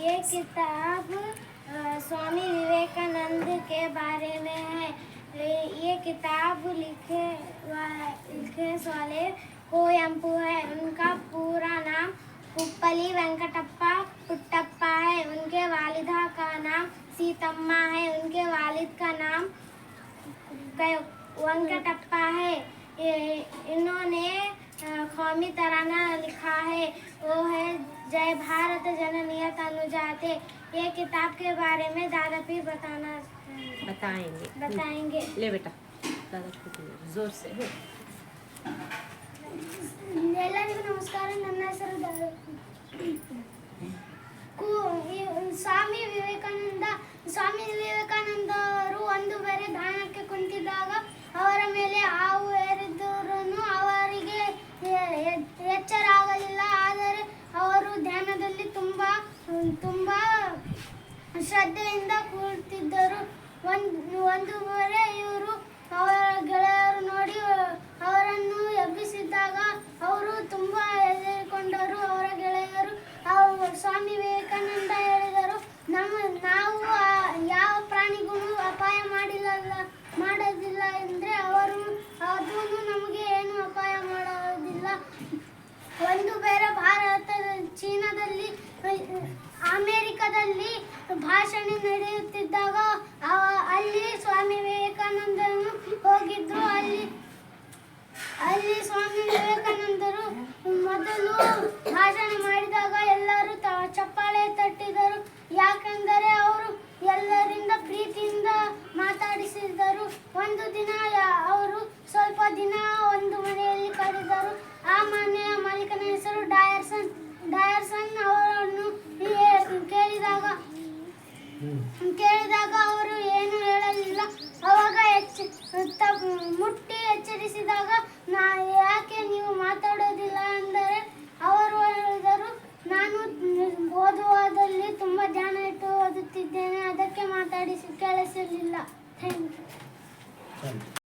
ये किताब स्वामी विवेकानंद के बारे में है। ये- किताब लिखे लिखे वाले कोयम्पू है। उनका पूरा नाम कुप्पली वेंकटप्पा पुट्टप्पा है। उनके वालिदा का नाम सीतम्मा है। उनके वालिद का नाम वेंकटप्पा है। इन्होंने कौमी तराना लिखा है वो है जय भारत जननीयत अनुजाते ये किताब के बारे में दादा पीर बताना बताएंगे बताएंगे ले बेटा दादा को दे, जोर से हो ಎಲ್ಲರಿಗೂ ನಮಸ್ಕಾರ ನನ್ನ ಹೆಸರು ದ- ಕು- ಈ- ಸ್ವಾಮಿ ವಿವೇಕಾನಂದ ಸ್ವಾಮಿ ವಿವೇಕಾನಂದ ಅವರು ಒಂದು ಬೇರೆ ಧ್ಯಾನಕ್ಕೆ ಕುಂತಿದ್ದಾಗ ಅವರ ಮೇಲೆ ಹಾವು ಶ್ರದ್ಧೆಯಿಂದ ಕೂಡುತ್ತಿದ್ದರು ಒಂದು ಒಂದು ವೇಳೆ ಇವರು ಅವರ ಗೆಳೆಯರು ನೋಡಿ, ಅವರನ್ನು ಎಬ್ಬಿಸಿದ್ದಾಗ ಅವರು ತುಂಬ ಹೆದರಿಕೊಂಡರು. ಅವರ ಗೆಳೆಯರು ಅವರು ಸ್ವಾಮಿ ವಿವೇಕಾನಂದ ಹೇಳಿದರು, ನಮ್ಮ, ನಾವು ಯಾವ ಪ್ರಾಣಿಗಳು ಅಪಾಯ ಮಾಡಿಲ್ಲ ಮಾಡೋದಿಲ್ಲ. ಅಂದರೆ ಅವರು, ಅದೂ ನಮಗೆ ಏನು ಅಪಾಯ ಮಾಡೋದಿಲ್ಲ ಒಂದು ಬೇರೆ ಭಾರತ ಚೀನಾದಲ್ಲಿ ಅಮೆರಿಕದಲ್ಲಿ ಭಾಷಣ ನಡೆಯುತ್ತಿದ್ದಾಗ ಅಲ್ಲಿ ಸ್ವಾಮಿ ವಿವೇಕಾನಂದನು ಹೋಗಿದ್ದು ಅಲ್ಲಿ ಅಲ್ಲಿ ಸ್ವಾಮಿ ವಿವೇಕಾನಂದರು ಮೊದಲು ಭಾಷಣ ಮಾಡಿದಾಗ ಎಲ್ಲರೂ ಚಪ್ಪಾಳೆ ತಟ್ಟಿದರು. ಯಾಕೆಂದರೆ ಅವರು ಎಲ್ಲರಿಂದ ಪ್ರೀತಿಯಿಂದ ಮಾತಾಡಿಸಿದರು. ಒಂದು ದಿನ ಅವರು ಸ್ವಲ್ಪ ದಿನ ಒಂದು ಮನೆಯಲ್ಲಿ ಕಳೆದರು. ಆ ಮನೆಯ ಮಾಲೀಕನ ಹೆಸರು ಡಯರ್ಸನ್ ಡಯರ್ಸನ್ ಅದಕ್ಕೆ ಮಾತಾಡಿಸಿ ಕೇಳಿಸಲಿಲ್ಲ. Thank you